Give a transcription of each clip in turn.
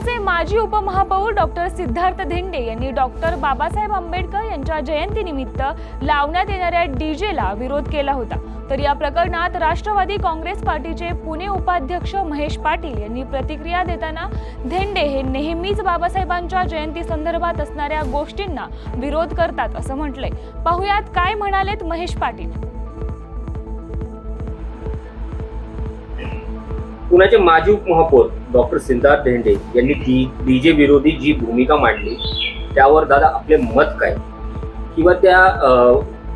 पुण्याचे माजी उपमहापौर डॉक्टर सिद्धार्थ धेंडे यांनी डॉक्टर बाबासाहेब आंबेडकर यांच्या जयंतीनिमित्त लावण्यात येणाऱ्या डीजेला विरोध केला होता. तर या प्रकरणात राष्ट्रवादी काँग्रेस पार्टीचे पुणे उपाध्यक्ष महेश पाटील यांनी प्रतिक्रिया देताना धेंडे हे नेहमीच बाबासाहेबांच्या जयंती संदर्भात असणाऱ्या गोष्टींना विरोध करतात असं म्हटलंय. पाहुयात काय म्हणालेत महेश पाटील. पुण्याचे माजी उपमहापौर डॉक्टर सिद्धार्थ धेंडे यांनी डी जे विरोधी जी भूमिका मांडली त्यावर दादा आपले मत काय? किंवा त्या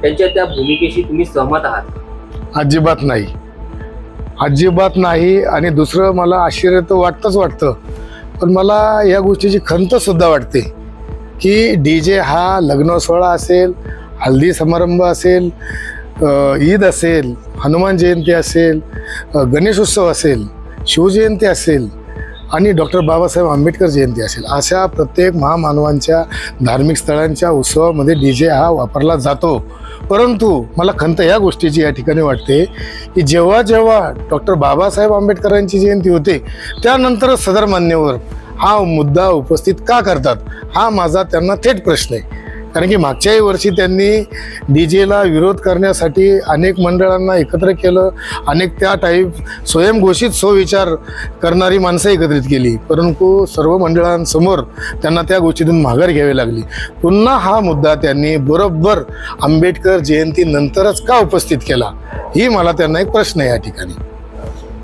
त्यांच्या त्या भूमिकेशी तुम्ही सहमत आहात? अजिबात नाही. अजिबात नाही आणि दुसरं मला आश्चर्य तर वाटतंच वाटतं. पण मला या गोष्टीची खंत सुद्धा वाटते की डी जे हा लग्न सोहळा असेल हल्दी समारंभ असेल ईद असेल हनुमान जयंती असेल गणेश गणेशोत्सव असेल शिवजयंती असेल आणि डॉक्टर बाबासाहेब आंबेडकर जयंती असेल अशा प्रत्येक महामानवांच्या धार्मिक स्थळांच्या उत्सवामध्ये डी जे हा वापरला जातो. परंतु मला खंत या गोष्टीची या ठिकाणी वाटते की जेव्हा जेव्हा डॉक्टर बाबासाहेब आंबेडकरांची जयंती होते त्यानंतरच सदर मान्यवर हा मुद्दा उपस्थित का करतात हा माझा त्यांना थेट प्रश्न आहे. कारण की मागच्याही वर्षी त्यांनी डी जेला विरोध करण्यासाठी अनेक मंडळांना एकत्र केलं. अनेक त्या टाईप स्वयंघोषित स्वविचार करणारी माणसं एकत्रित केली. परंतु सर्व मंडळांसमोर त्यांना त्या गोष्टीतून माघार घ्यावी लागली. पुन्हा हा मुद्दा त्यांनी बरोबर आंबेडकर जयंतीनंतरच का उपस्थित केला? ही मला त्यांना एक प्रश्न आहे या ठिकाणी.